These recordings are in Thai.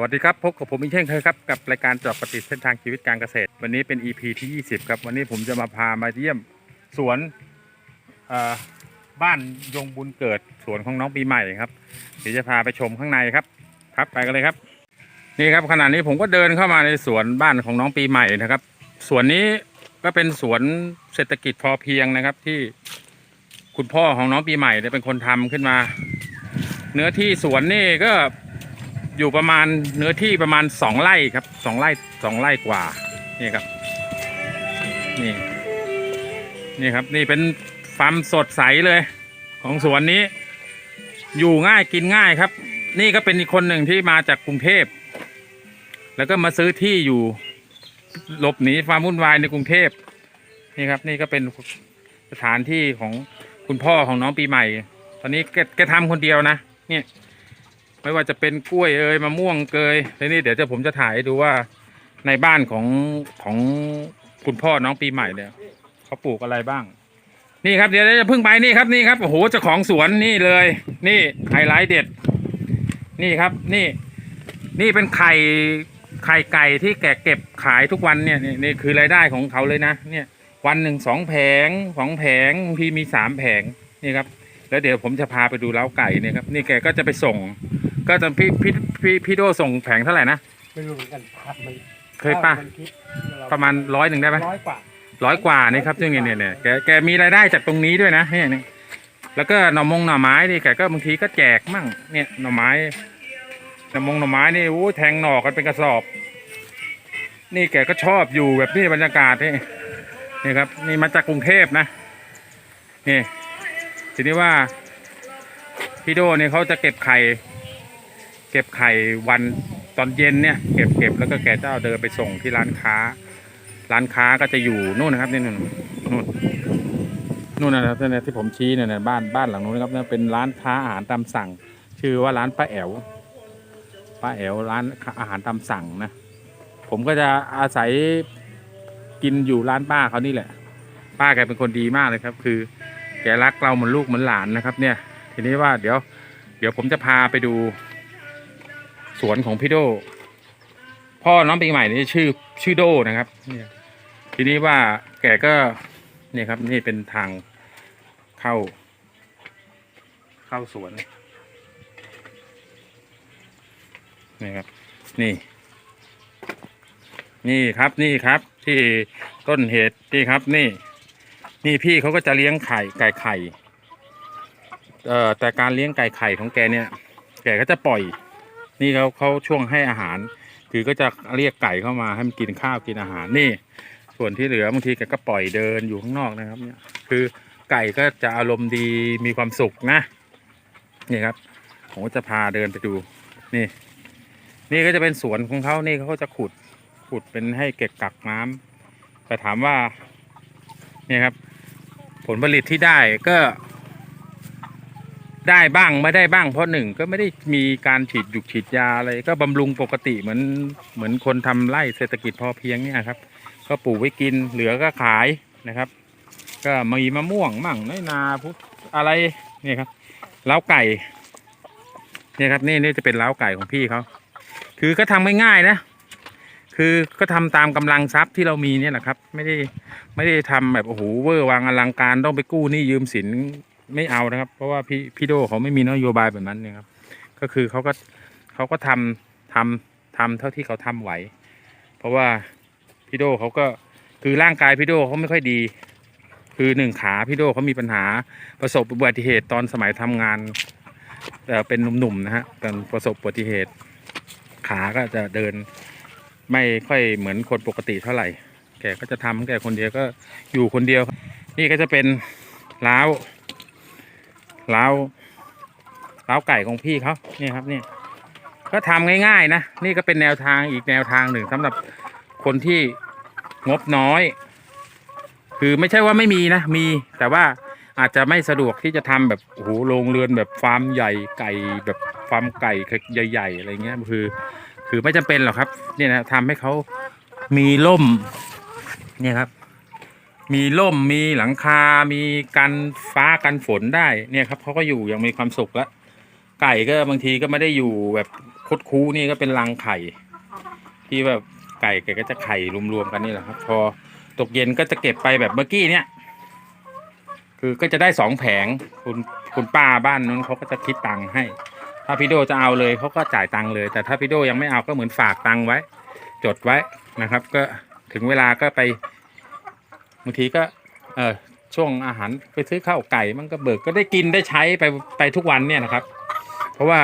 วัสดีครับพบกับผมอีกเช่นเคยครับกับรายการจอบปฏิเส้นทางชีวิตการเกษตร วันนี้เป็น EP ที่ 20 ครับวันนี้ผมจะมาพามาเยี่ยมสวนบ้านยงบุญเกิดสวนของน้องปีใหม่ครับเดี๋ยวจะพาไปชมข้างในครับครับไปกันเลยครับ นี่ครับขณะนี้ผมก็เดินเข้ามาในสวนบ้านของน้องปีใหม่นะครับสวนนี้ก็เป็นสวนเศรษฐกิจพอเพียงนะครับที่คุณพ่อของน้องปีใหม่เนี่ยเป็นคนทำขึ้นมา เนื้อที่สวนนี่ก็ อยู่ประมาณเนื้อที่ประมาณสองไร่ครับสองไร่สองไร่กว่านี่ครับนี่นี่ครับนี่เป็นฟาร์มสดใสเลย ของสวนนี้ อยู่ง่ายกินง่ายครับ นี่ก็เป็นอีกคนหนึ่งที่มาจากกรุงเทพ แล้วก็มาซื้อที่อยู่หลบหนีความวุ่นวายในกรุงเทพนี่ครับ นี่ก็เป็นสถานที่ของคุณพ่อของน้องปีใหม่ ตอนนี้แกแกทำคนเดียวนะเนี่ย ไม่ว่าจะเป็นกล้วยเอ่ยมะม่วงเกยแล้วนี่เดี๋ยวจะผมจะถ่ายให้ดูว่าในบ้านของของคุณพ่อน้องปีใหม่เนี่ยเขาปลูกอะไรบ้าง นี่ครับเดี๋ยวจะเพิ่งไปนี่ครับนี่ครับโอ้โหเจ้าของสวนนี่เลย นี่ไฮไลท์เด็ด นี่ครับนี่ นี่เป็นไข่ไข่ไก่ที่แกเก็บขายทุกวันเนี่ยนี่นี่คือรายได้ของเขาเลยนะ เนี่ย วันหนึ่งสองแผงสองแผงบางทีมีสามแผงนี่ครับ แล้วเดี๋ยวผมจะพาไปดูเล้าไก่เนี่ยครับ นี่แกก็จะไปส่ง ก็จะพี่พี่พี่พี่โดส่งแผงเท่าไหร่นะ ไม่รู้เหมือนกันครับมันเคยป่ะ มันคิดประมาณร้อยหนึ่งได้ไหม ร้อยกว่า ร้อยกว่านี่ครับซึ่งเนี่ยเนี่ยเนี่ยแกแกมีรายได้จากตรงนี้ด้วยนะเนี่ยเนี่ยแล้วก็หน่อมงหน่อไม้นี่แกก็บางทีก็แจกมั่งเนี่ยหน่อไม้หน่อมงหน่อไม้นี่โอ้ยแทงหน่อกันเป็นกระสอบ นี่แกก็ชอบอยู่แบบนี้บรรยากาศนี่นี่ครับ นี่มาจากกรุงเทพนะนี่ทีนี้ว่าพี่โดเนี่ยเขาจะเก็บไข่ เก็บไข่วันตอนเย็นเนี่ยเก็บเก็บแล้วก็แกจะเอาเดินไปส่งที่ร้านค้า ร้านค้าก็จะอยู่นู่นนะครับนี่นู่นนู่นนู่นนะครับนี่นที่ผมชี้เนี่ยนะบ้านบ้านหลังนู้นนะครับนั่นเป็นร้านค้าอาหารตามสั่ง ชื่อว่าร้านป้าแอ๋วป้าแอ๋วร้านอาหารตามสั่งนะผมก็จะอาศัยกินอยู่ร้านป้าเขานี่แหละ ป้าแกเป็นคนดีมากเลยครับ คือ แกรักเราเหมือนลูกเหมือนหลานนะครับ เนี่ย ทีนี้ว่าเดี๋ยว เดี๋ยวผมจะพาไปดู สวนของพี่โด พ่อน้องปีใหม่นี่ชื่อชื่อโดนะครับเนี่ยทีนี้ว่าแกก็เนี่ยครับ นี่เป็นทางเข้า เข้าสวนนี่ครับ นี่ นี่ครับนี่ครับ ที่ต้นเหตุนี่ครับ นี่ นี่พี่เขาก็จะเลี้ยงไข่ไก่ไข่ เอ่อแต่การเลี้ยงไก่ไข่ของแกเนี่ย แกก็จะปล่อย นี่เขาเขาช่วงให้อาหาร คือก็จะเรียกไก่เข้ามาให้มันกินข้าวกินอาหารนี่ ส่วนที่เหลือบางทีแกก็ปล่อยเดินอยู่ข้างนอกนะครับ เนี่ย คือไก่ก็จะอารมณ์ดีมีความสุขนะนี่ครับผมก็จะพาเดินไปดู นี่ นี่ก็จะเป็นสวนของเขานี่เขาจะขุดขุดเป็นให้เก็บกักน้ำแต่ถามว่า เนี่ยครับ ผลผลิตที่ได้ก็ ได้บ้างไม่ได้บ้างเพราะหนึ่งก็ไม่ได้มีการฉีดหยุกฉีดยาอะไรก็บำรุงปกติเหมือนเหมือนคนทำไร่เศรษฐกิจพอเพียงเนี่ยครับ ก็ปลูกไว้กินเหลือก็ขายนะครับ ก็มีมะม่วงมั่งน้อยนาพุอะไรเนี่ยครับเล้าไก่เนี่ยครับนี่นี่จะเป็นเล้าไก่ของพี่เขาคือก็ทำง่ายๆนะ คือก็ทำตามกำลังทรัพย์ที่เรามีเนี่ยแหละครับ ไม่ได้ไม่ได้ทำแบบโอ้โหเวอร์วางอลังการต้องไปกู้หนี้ยืมสิน ไม่เอานะครับ เพราะว่าพี่พี่โดเขาไม่มีนโยบายแบบนั้นนะครับ ก็คือเขาก็เขาก็ทำทำทำเท่าที่เขาทำไหว เพราะว่าพี่โดเขาก็คือร่างกายพี่โดเขาไม่ค่อยดี คือหนึ่งขาพี่โดเขามีปัญหาประสบอุบัติเหตุตอนสมัยทำงานเอ่เป็นหนุ่มๆนะฮะตอนประสบอุบัติเหตุ ขาก็จะเดินไม่ค่อยเหมือนคนปกติเท่าไหร่ แกก็จะทำแกคนเดียวก็อยู่คนเดียว นี่ก็จะเป็นล้าว ล้าวล้าวไก่ของพี่เขานี่ครับนี่ก็ทำง่าย ๆ นะ นี่ก็เป็นแนวทางอีกแนวทางหนึ่งสำหรับคนที่งบน้อย คือไม่ใช่ว่าไม่มีนะมีแต่ว่าอาจจะไม่สะดวกที่จะทำแบบโอ้โหโรงเรือนแบบฟาร์มใหญ่ไก่แบบฟาร์มไก่ใหญ่ ๆ อะไรเงี้ยคือ คือไม่จำเป็นหรอกครับ เนี่ยนะทำให้เขามีร่มเนี่ยครับ มีร่มมีหลังคา มีกันฟ้ากันฝนได้เนี่ยครับเขาก็อยู่อย่างมีความสุขล้วไก่ก็บางทีก็ไม่ได้อยู่แบบคดคูนี่ก็เป็นรังไข่ ที่แบบไก่แกก็จะไข่รวมๆกันนี่แหละครับ พอตกเย็นก็จะเก็บไปแบบเมื่อกี้เนี่ย คือก็จะได้สองแผงคุณคุณป้าบ้านนั้นเขาก็จะคิดตังค์ให้ ถ้าพี่โดจะเอาเลยเขาก็จ่ายตังค์เลย แต่ถ้าพี่โดยังไม่เอาก็เหมือนฝากตังค์ไว้ จดไว้นะครับ ก็ถึงเวลาก็ไป บางทีก็เออช่วงอาหารไปซื้อข้าวไก่มันก็เบิกก็ได้กินได้ใช้ไปไปทุกวันเนี่ยนะครับ เพราะว่า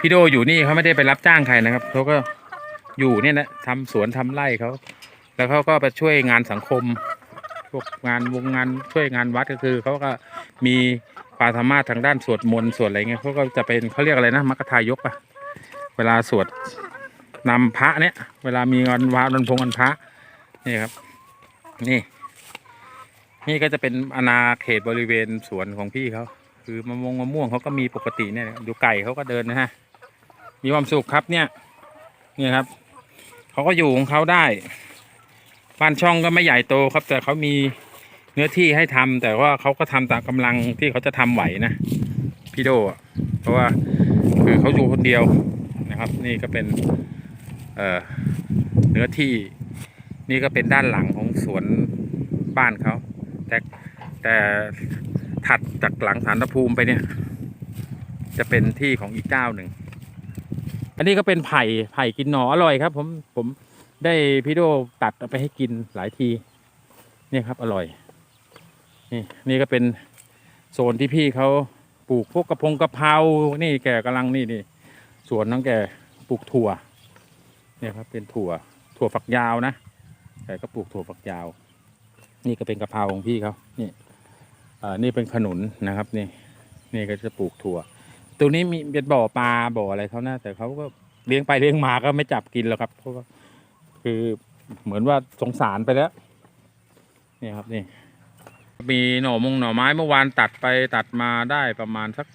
พี่โดอยู่นี่เขาไม่ได้ไปรับจ้างใครนะครับเขาก็อยู่เนี่ยนะทำสวนทำไร่เขาแล้วเขาก็ไปช่วยงานสังคมพวกงานวงงานช่วยงานวัดก็คือเขาก็มีความสามารถทางด้านสวดมนต์สวดอะไรเงี้ยเขาก็จะเป็นเขาเรียกอะไรนะมัคคทายกอะเวลาสวดนำพระเนี่ย เวลามีวันวาวันพงวันพระนี่ครับ นี่ นี่ก็จะเป็นอาณาเขตบริเวณสวนของพี่เขาคือมะม่วงมะม่วงเขาก็มีปกติเนี่ยดูไก่เขาก็เดินนะฮะ มีความสุขครับเนี่ย เนี่ยครับเขาก็อยู่ของเขาได้บ้านช่องก็ไม่ใหญ่โตครับ แต่เขามีเนื้อที่ให้ทำแต่ว่าเขาก็ทำตามกำลังที่เขาจะทำไหวนะพี่โดเพราะว่าคือเขาอยู่คนเดียวนะครับ นี่ก็เป็นเเนื้อที่ นี่ก็เป็นด้านหลังของสวนบ้านเขาแต่แต่ถัดจากหลังสารพระภูมิไปเนี่ย จะเป็นที่ของอีกเจ้าหนึ่ง อันนี้ก็เป็นไผ่ไผ่กินหนออร่อยครับ ผมผมได้พี่โดตัดเอาไปให้กินหลายทีเนี่ยครับ อร่อย นี่นี่ก็เป็นโซนที่พี่เขาปลูกพวกกระพงกระเพรานี่แกกำลังนี่นี่สวนน้องแกปลูกถั่ว เนี่ยครับเป็นถั่ว ถั่วฝักยาวนะ แกก็ปลูกถั่วฝักยาว นี่ก็เป็นกะเพราของพี่เขานี่อ่านี่เป็นขนุนนะครับนี่ นี่ก็จะปลูกถั่วตรงนี้มีเป็นบ่อปลาบ่ออะไรเขานะแต่เขาก็เลี้ยงไปเลี้ยงมาก็ไม่จับกินแล้วครับเพราะว่าคือเหมือนว่าสงสารไปแล้วนี่ครับนี่ มีหน่อมงหน่อไม้เมื่อวานตัดไปตัดมาได้ประมาณสัก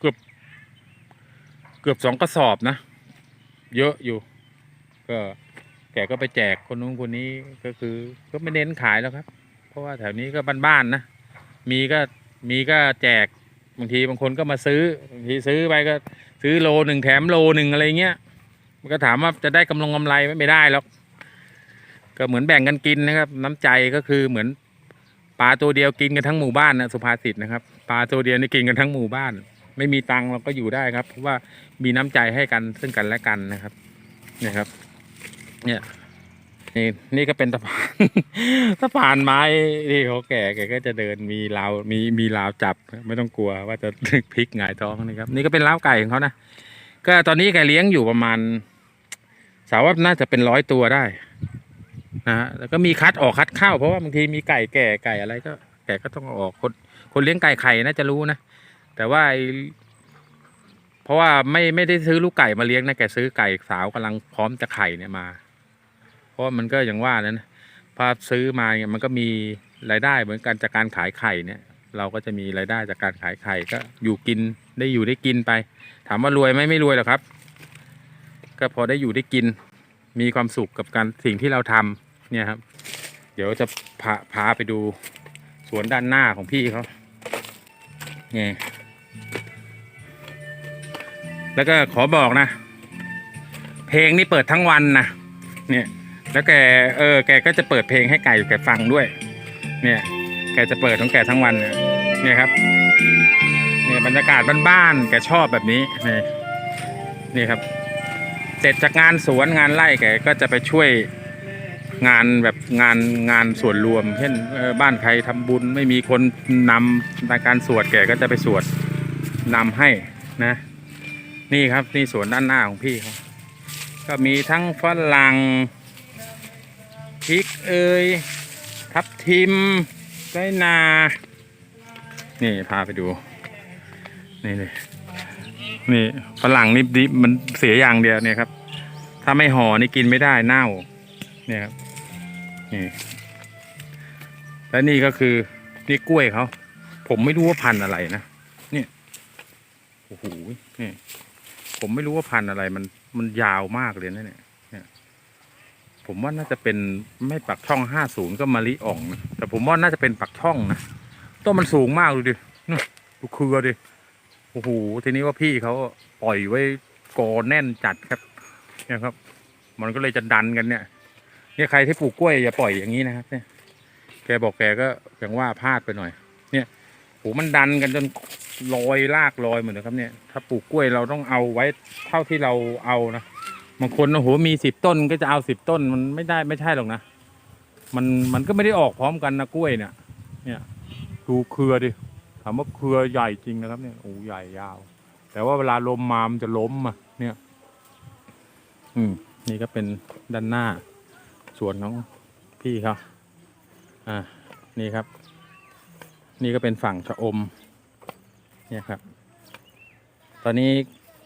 เกือบเกือบสองกระสอบนะ เยอะอยู่ ก็ แกก็ไปแจกคนนู้นคนนี้ก็คือก็ไม่เน้นขายแล้วครับ เพราะว่าแถวนี้ก็บ้านๆนะมีก็มีก็แจกบางทีบางคนก็มาซื้อบางทีซื้อไปก็ซื้อโลหนึ่งแถมโลหนึ่งอะไรเงี้ยมันก็ถามว่าจะได้กำลงกำไรไม่ได้หรอกก็เหมือนแบ่งกันกินนะครับ น้ำใจก็คือเหมือนปลาตัวเดียวกินกันทั้งหมู่บ้านนะสุภาษิตนะครับปลาตัวเดียวนี่กินกันทั้งหมู่บ้าน ไม่มีตังเราก็อยู่ได้ครับเพราะว่ามีน้ำใจให้กันซึ่งกันและกันนะครับเนี่ยครับ เนี่ยนี่นี่ก็เป็นสะพานสะพานไม้ที่เขาแก่แกก็จะเดินมีราวมีมีราวจับ ไม่ต้องกลัวว่าจะพลิกหงายท้องนะครับ นี่ก็เป็นล้าวไก่ของเขานะก็ตอนนี้แกเลี้ยงอยู่ประมาณ สาวว่าน่าจะเป็นร้อยตัวได้นะฮะแล้วก็มีคัดออกคัดเข้าเพราะว่าบางทีมีไก่แก่ไก่อะไรก็แกก็ต้องออกคนคนเลี้ยงไก่ไข่น่าจะรู้นะแต่ว่าเพราะว่าไม่ไม่ได้ซื้อลูกไก่มาเลี้ยงนะแกซื้อไก่สาวกำลังพร้อมจะไข่เนี่ยมา เพราะมันก็อย่างว่านั้นนะพอซื้อมาเนี่ยมันก็มีรายได้เหมือนกันจากการขายไข่เนี่ย เราก็จะมีรายได้จากการขายไข่ก็อยู่กินได้อยู่ได้กินไป ถามว่ารวยไหมไม่รวยหรอกครับ ก็พอได้อยู่ได้กิน มีความสุขกับการสิ่งที่เราทำเนี่ยครับ เดี๋ยวจะพาพาไปดูสวนด้านหน้าของพี่เขาเนี่ยแล้วก็ขอบอกนะ เพลงนี่เปิดทั้งวันนะเนี่ย แล้วแกเออแกก็จะเปิดเพลงให้ไก่แกฟังด้วย เนี่ย แกจะเปิดของแกทั้งวันเนี่ยเนี่ยครับเนี่ยบรรยากาศบ้านๆแกชอบแบบนี้นี่นี่ครับ เสร็จจากงานสวนงานไร่แกก็จะไปช่วยงานแบบงานงานส่วนรวม เช่นบ้านใครทำบุญไม่มีคนนำในการสวดแกก็จะไปสวดนำให้นะ นี่ครับนี่สวนด้านหน้าของพี่เขาก็มีทั้งฝรั่ง เอยทับทิมไก่นา นี่พาไปดู นี่เลยนี่ฝรั่งนี่ดิมันเสียอย่างเดียวเนี่ยครับ ถ้าไม่ห่อนี่กินไม่ได้เน่า เนี่ยครับนี่และนี่ก็คือนี่กล้วยเขาผมไม่รู้ว่าพันธุ์อะไรนะเนี่ยโอ้โหนี่ผมไม่รู้ว่าพันธุ์อะไรมันมันยาวมากเลยนะเนี่ยเนี่ย ผมว่าน่าจะเป็นไม่ปักช่องห้าศูนย์ก็มะลิอ่องนะแต่ผมว่าน่าจะเป็นปักช่องนะต้นมันสูงมากดูดูดูเครือดิโอ้โหทีนี้ว่าพี่เขาปล่อยไว้กอแน่นจัดครับเนี่ยครับ มันก็เลยจะดันกันเนี่ย เนี่ยใครที่ปลูกกล้วยอย่าปล่อยอย่างนี้นะครับเนี่ยแกบอกแกก็อย่างว่าพลาดไปหน่อย เนี่ยโหมันดันกันจนลอยลากลอยเหมือนนะครับ เนี่ย ถ้าปลูกกล้วยเราต้องเอาไว้เท่าที่เราเอานะ บางคนโอ้โหมีสิบต้นก็จะเอาสิบต้นมันไม่ได้ไม่ใช่หรอกนะ มันมันก็ไม่ได้ออกพร้อมกันนะกล้วยเนี่ย เนี่ยดูเครือดิถามว่าเครือใหญ่จริงนะครับเนี่ยโอ้ใหญ่ยาว แต่ว่าเวลาลมมามันจะล้มอะเนี่ย อืม นี่ก็เป็นด้านหน้าส่วนของพี่เขาอ่านี่ครับ นี่ก็เป็นฝั่งชะอม เนี่ยครับ ตอนนี้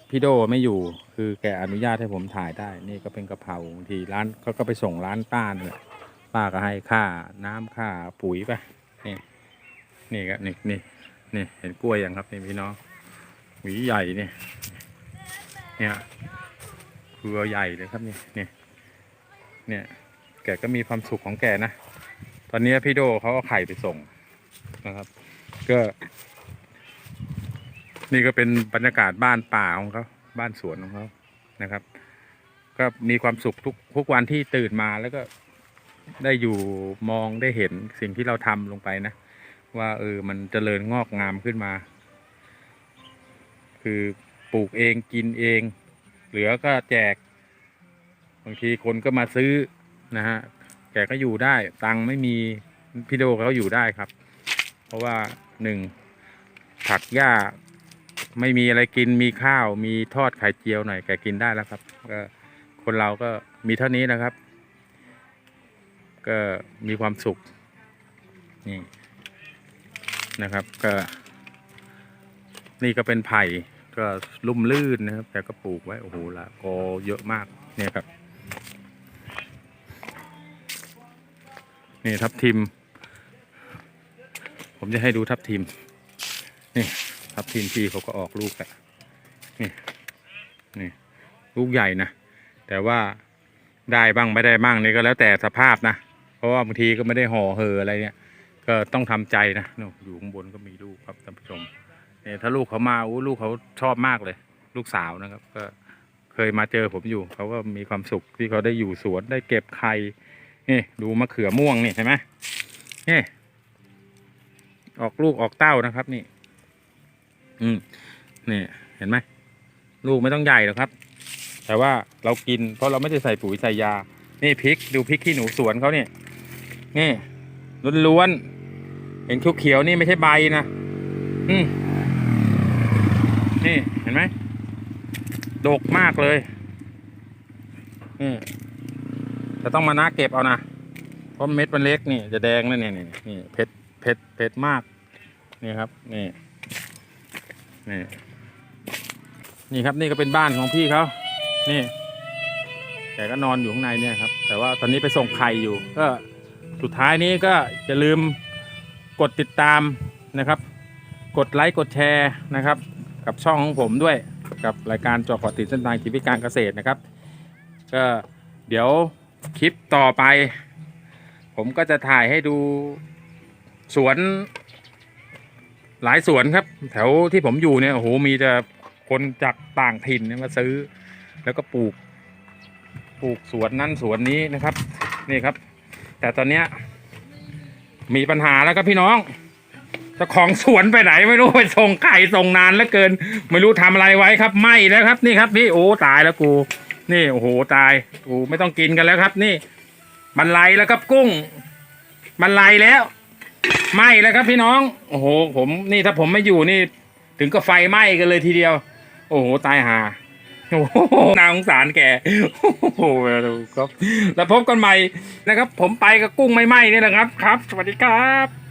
พี่โดไม่อยู่ คือแกอนุญาตให้ผมถ่ายได้ นี่ก็เป็นกะเพราบางทีร้านเขาก็ไปส่งร้านป้าเนี่ยป้าก็ให้ค่าน้ำค่าปุ๋ยไปนี่นี่ครับนี่นี่นี่เห็นกล้วยยังครับนี่พี่น้องหวีใหญ่เนี่ยเนี่ยเครือใหญ่เลยครับนี่นี่เนี่ยแกก็มีความสุขของแกนะ ตอนนี้พี่โดเขาก็ไข่ไปส่งนะครับ ก็ นี่ก็เป็นบรรยากาศบ้านป่าของเขาบ้านสวนของเขานะครับ ก็มีความสุขทุกทุกวันที่ตื่นมาแล้วก็ได้อยู่มองได้เห็นสิ่งที่เราทำลงไปนะ ว่าเออมันเจริญงอกงามขึ้นมา คือปลูกเองกินเอง เหลือก็แจก บางทีคนก็มาซื้อนะฮะแกก็อยู่ได้ ตังค์ไม่มีพี่โดเขาอยู่ได้ครับ เพราะว่าหนึ่งผักหญ้า ไม่มีอะไรกินมีข้าว มีทอดไข่เจียวหน่อยแกกินได้แล้วครับก็คนเราก็มีเท่านี้นะครับ ก็มีความสุขนี่นะครับ ก็ นี่ก็เป็นไผ่ก็ลุ่มลื่นนะครับ แต่ก็ปลูกไว้โอ้โหละกอเยอะมากเนี่ยครับ นี่ทับทิม ผมจะให้ดูทับทิมนี่ ทับทิมพีเขาก็ออกลูกแล้วนี่นี่ลูกใหญ่นะแต่ว่าได้บ้างไม่ได้บ้างนี่ก็แล้วแต่สภาพนะ เพราะว่าบางทีก็ไม่ได้ห่อเหออะไรเนี่ย ก็ต้องทำใจนะนู่นอยู่ข้างบนก็มีลูกครับท่านผู้ชมเนี่ยถ้าลูกเขามาอู้ลูกเขาชอบมากเลย ลูกสาวนะครับ ก็เคยมาเจอผมอยู่ เขาก็มีความสุขที่เขาได้อยู่สวนได้เก็บไข่นี่ดูมะเขือม่วงนี่เห็นไหมนี่ออกลูกออกเต้านะครับนี่ อืมนี่เห็นไหมลูกไม่ต้องใหญ่หรอกครับ แต่ว่าเรากิน เพราะเราไม่ได้ใส่ปุ๋ยใส่ยา นี่พริกดูพริกขี้หนูสวนเขาเนี่ยนี่ล้วนๆเห็นเขียวๆนี่ไม่ใช่ใบนะอืมนี่เห็นไหมดกมากเลยนี่จะต้องมานะเก็บเอานะเพราะเม็ดมันเล็กนี่จะแดงนั่นนี่นี่นี่เผ็ดเผ็ดเผ็ดมากนี่ครับนี่ นี่นี่ครับนี่ก็เป็นบ้านของพี่เขานี่แกก็นอนอยู่ข้างในเนี่ยครับ แต่ว่าตอนนี้ไปส่งไข่อยู่ ก็สุดท้ายนี้ก็อย่าลืมกดติดตามนะครับ กดไลค์กดแชร์นะครับ กับช่องของผมด้วยกับรายการจอเกาะติดเส้นทางชีวิตการเกษตรนะครับ ก็เดี๋ยวคลิปต่อไป ผมก็จะถ่ายให้ดูสวน หลายสวนครับ แถวที่ผมอยู่เนี่ยโอ้โหมีแต่คนจากต่างถิ่นเนี่ยมาซื้อ แล้วก็ปลูก ปลูกสวนนั้นสวนนี้นะครับ นี่ครับ แต่ตอนเนี้ยมีปัญหาแล้วครับพี่น้องเจ้าของสวนไปไหนไม่รู้ไปส่งไก่ส่งนานแล้วเกิน ไม่รู้ทำอะไรไว้ครับไหมแล้วครับ นี่ครับพี่โอ้ตายแล้วกู นี่โอ้โหตายกูไม่ต้องกินกันแล้วครับ นี่ มันไลแล้วครับกุ้ง มันไลแล้ว ไหม้แล้วครับพี่น้อง โอ้โห ผมนี่ถ้าผมไม่อยู่นี่ ถึงก็ไฟไหม้กันเลยทีเดียว โอ้โห ตายหาโอ้โหนาสงสารแก โอ้โหครับ แล้วพบกันใหม่นะครับ ผมไปกับกุ้งไม่ไหม้นี่แหละครับ ครับ สวัสดีครับ